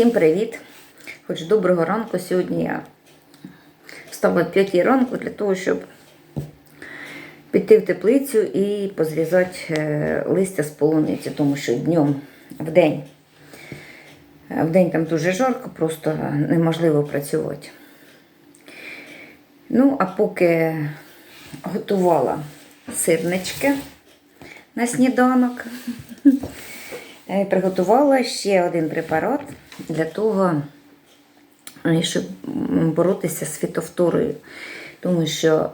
Всім привіт! Хоч доброго ранку. Сьогодні я встала в 5 ранку для того, щоб піти в теплицю і позрізати е, листя з полуниці, тому що днем в день. В день там дуже жарко, просто неможливо працювати. Ну, а поки готувала сирнички на сніданок, е, приготувала ще один препарат для того, е, щоб боротися з фітофторою. Тому що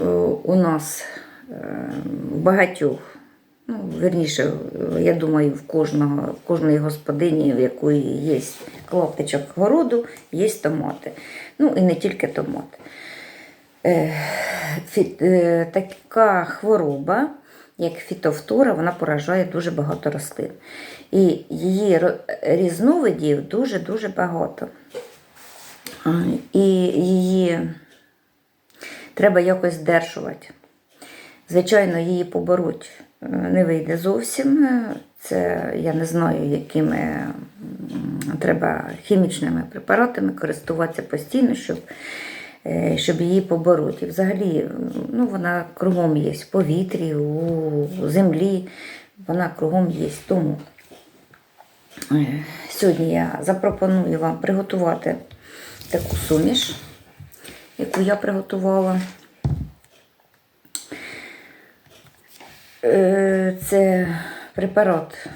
е, у нас е, в багатьох, ну, верніше, я думаю, в кожного, в кожної господині, в якої є клаптичок городу, є томати. Ну і не тільки томати. Така хвороба, як фітофтора, вона поражає дуже багато рослин. І її різновидів дуже-дуже багато. І її треба якось здержувати. Звичайно, її побороть е, не вийде зовсім. Це я не знаю, якими треба хімічними препаратами користуватися постійно, щоб, щоб її побороти. І взагалі, ну, вона кругом є в повітрі, у землі, вона кругом є. Тому е, сьогодні я запропоную вам приготувати таку суміш, яку я приготувала. Е, Це препарат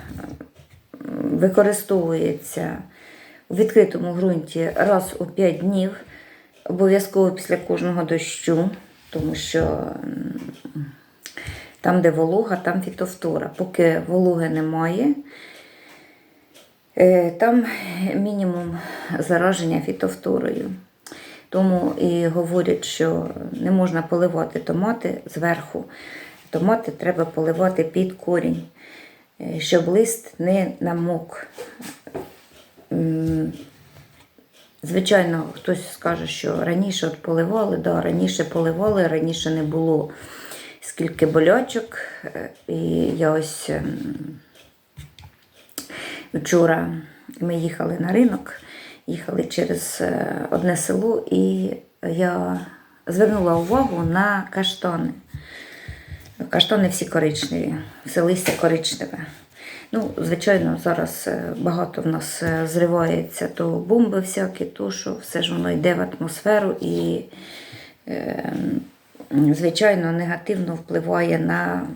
використовується у відкритому ґрунті раз у 5 днів, обов'язково після кожного дощу, тому що там, де волога, там фітофтора. Поки вологи немає, е, там мінімум зараження фітофторою. Тому і говорять, що не можна поливати томати зверху. Томати треба поливати під корінь, е, щоб лист не намок. Звичайно, хтось скаже, що раніше от поливали, да, раніше поливали, раніше не було скільки болячок. Е, І я ось ем, вчора ми їхали на ринок, їхали через е, одне село, і я звернула увагу на каштани. Каштани всі коричневі, все листя коричневе. Ну, звичайно, зараз е, багато в нас е, зривається то бомби всякі, то що все ж воно йде в атмосферу і, е, звичайно, негативно впливає на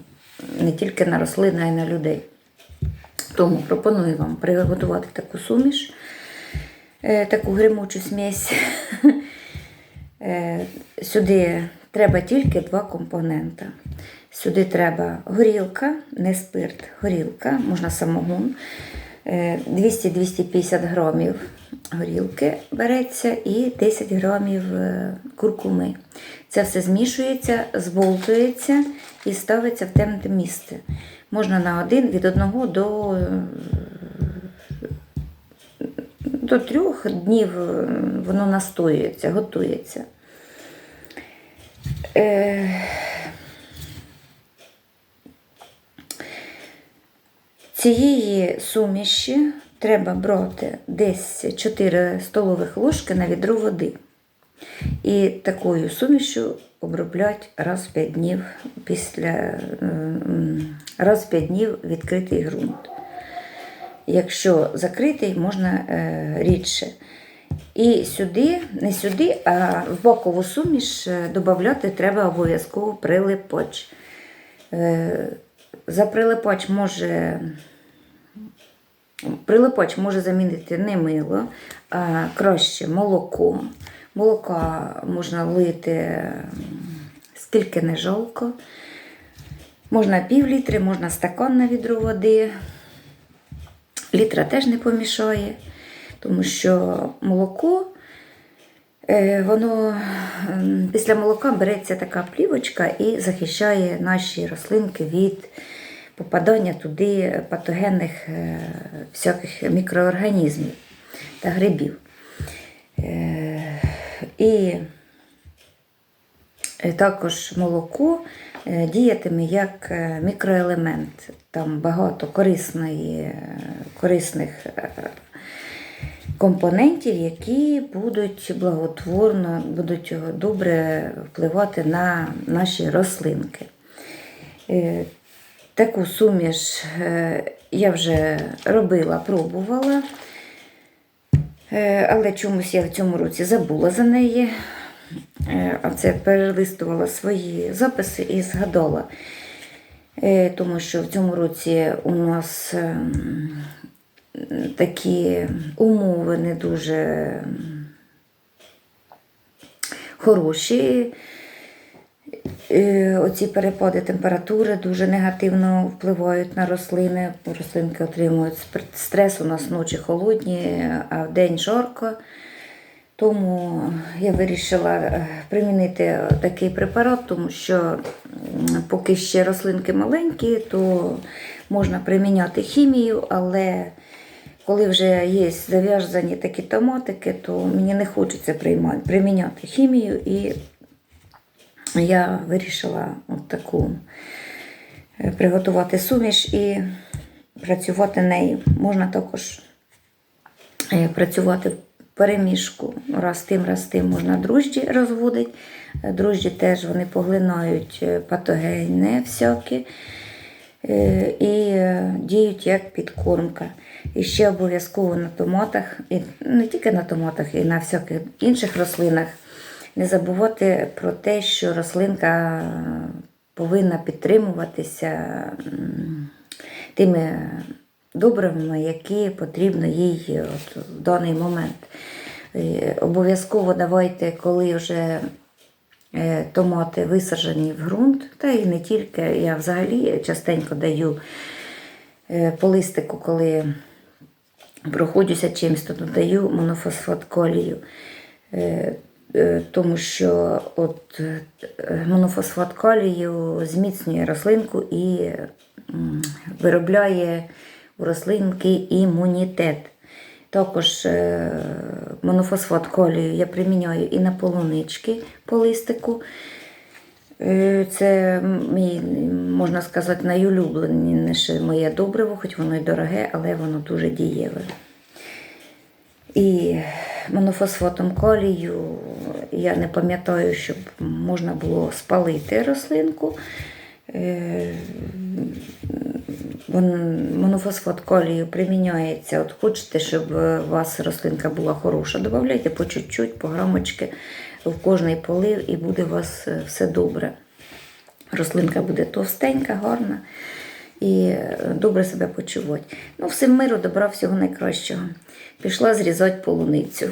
не тільки на рослини, а й на людей. Тому пропоную вам приготувати таку суміш, е, таку гримучу смесь. Е, Сюди треба тільки два компоненти. Сюди треба горілка, не спирт, горілка, можна самогон. Е, 200-250 грамів горілки береться і 10 грамів е, куркуми. Це все змішується, зболтується і ставиться в темне місце. Можна на один від одного до е, до трьох днів е, воно настоюється, готується. Е, Цієї суміші треба брати десь 4 столових ложки на відро води. І такою сумішю оброблять раз в 5 днів після раз в 5 днів відкритий ґрунт. Якщо закритий, можна е, рідше. І сюди, не сюди, а в бокову суміш е, додати треба обов'язково прилипач. Е, За прилипач може прилипач може замінити не мило, а краще молоко. Молока можна лити скільки не жалко. Можна пів літри, можна стакан на відро води. Літра теж не помішає, тому що молоко, е, воно після молока береться така плівочка і захищає наші рослинки від попадання туди патогенних е, всяких мікроорганізмів та грибів. Е, І Е, Також молоко діятиме як мікроелемент. Там багато корисної, корисних компонентів, які будуть благотворно, будуть добре впливати на наші рослинки. Таку суміш е, я вже робила, пробувала, Е, але чомусь я в цьому році забула за неї. Е, А це перелистувала свої записи і згадала. Тому що в цьому році у нас ем, такі умови не дуже ем, хороші. Е, Оці перепади температури дуже негативно впливають на рослини. Рослинки отримують стрес, у нас ночі холодні, а вдень жарко. Тому я вирішила е, примінити такий препарат, тому що поки ще рослинки маленькі, то можна приміняти хімію, але коли вже є зав'язані такі томатики, то мені не хочеться приймати, приміняти хімію і я вирішила от таку е, приготувати суміш і працювати нею. Можна також е, працювати в перемішку. Раз тим, раз тим можна дрожджі розводити. Е, Дрожджі теж вони поглинають е, патогени всякі і діють як підкормка. І ще обов'язково на томатах, і не тільки на томатах, і на всяких інших рослинах. Не забувати про те, що рослинка повинна підтримуватися тими добривами, які потрібно їй от в даний момент. Е, Обов'язково давайте, коли вже е, томати висаджені в ґрунт, та і не тільки, я взагалі частенько даю е, по листику, коли проходжуся чимось, то додаю монофосфат колію. Е, Тому що от е, монофосфат калію зміцнює рослинку і виробляє у рослинки імунітет. Також е, монофосфат калію я приміняю і на полунички по листику. Це мій, можна сказати, найулюбленіше моє добриво, хоч воно й дороге, але воно дуже дієве. І монофосфатом калію я не пам'ятаю, щоб можна було спалити рослинку. Е, Монофосфат калію приміняється. От хочете, щоб у вас рослинка була хороша, додавайте по чуть-чуть, по грамочки в кожний полив і буде у вас е, все добре. Рослинка буде товстенька, гарна і е, добре себе почувати. Ну, всім миру, добра, всього найкращого. Пішла зрізати полуницю.